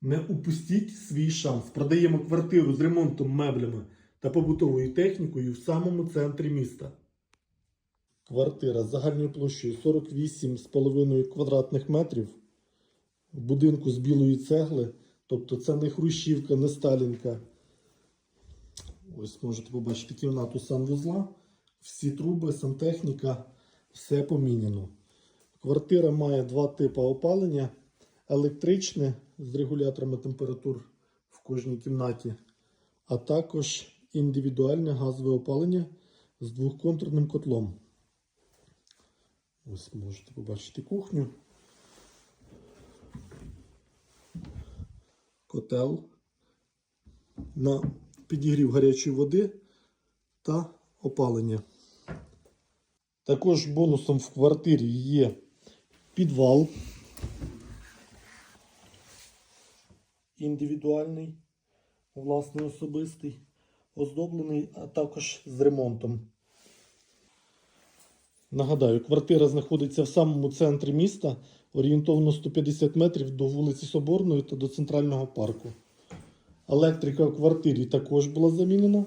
Не упустіть свій шанс. Продаємо квартиру з ремонтом меблями та побутовою технікою в самому центрі міста. Квартира з загальною площею 48,5 квадратних метрів. В будинку з білої цегли. Тобто це не хрущівка, не сталінка. Ось можете побачити кімнату санвузла. Всі труби, сантехніка, все поміняно. Квартира має два типи опалення: електричне з регуляторами температур в кожній кімнаті, а також індивідуальне газове опалення з двохконтурним котлом. Ось можете побачити кухню. Котел на підігрів гарячої води та опалення. Також бонусом в квартирі є підвал. Індивідуальний, власний особистий, оздоблений, а також з ремонтом. Нагадаю, квартира знаходиться в самому центрі міста, орієнтовно 150 метрів до вулиці Соборної та до центрального парку. Електрика в квартирі також була замінена.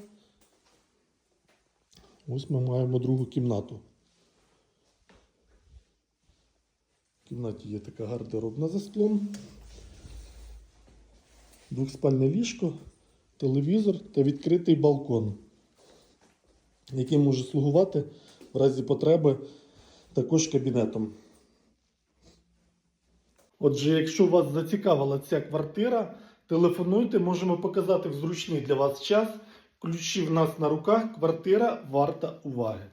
Ось ми маємо другу кімнату. В кімнаті є така гардеробна за склом. Двохспальне ліжко, телевізор та відкритий балкон, який може слугувати в разі потреби також кабінетом. Отже, якщо вас зацікавила ця квартира, телефонуйте, можемо показати в зручний для вас час. Ключі в нас на руках, квартира варта уваги.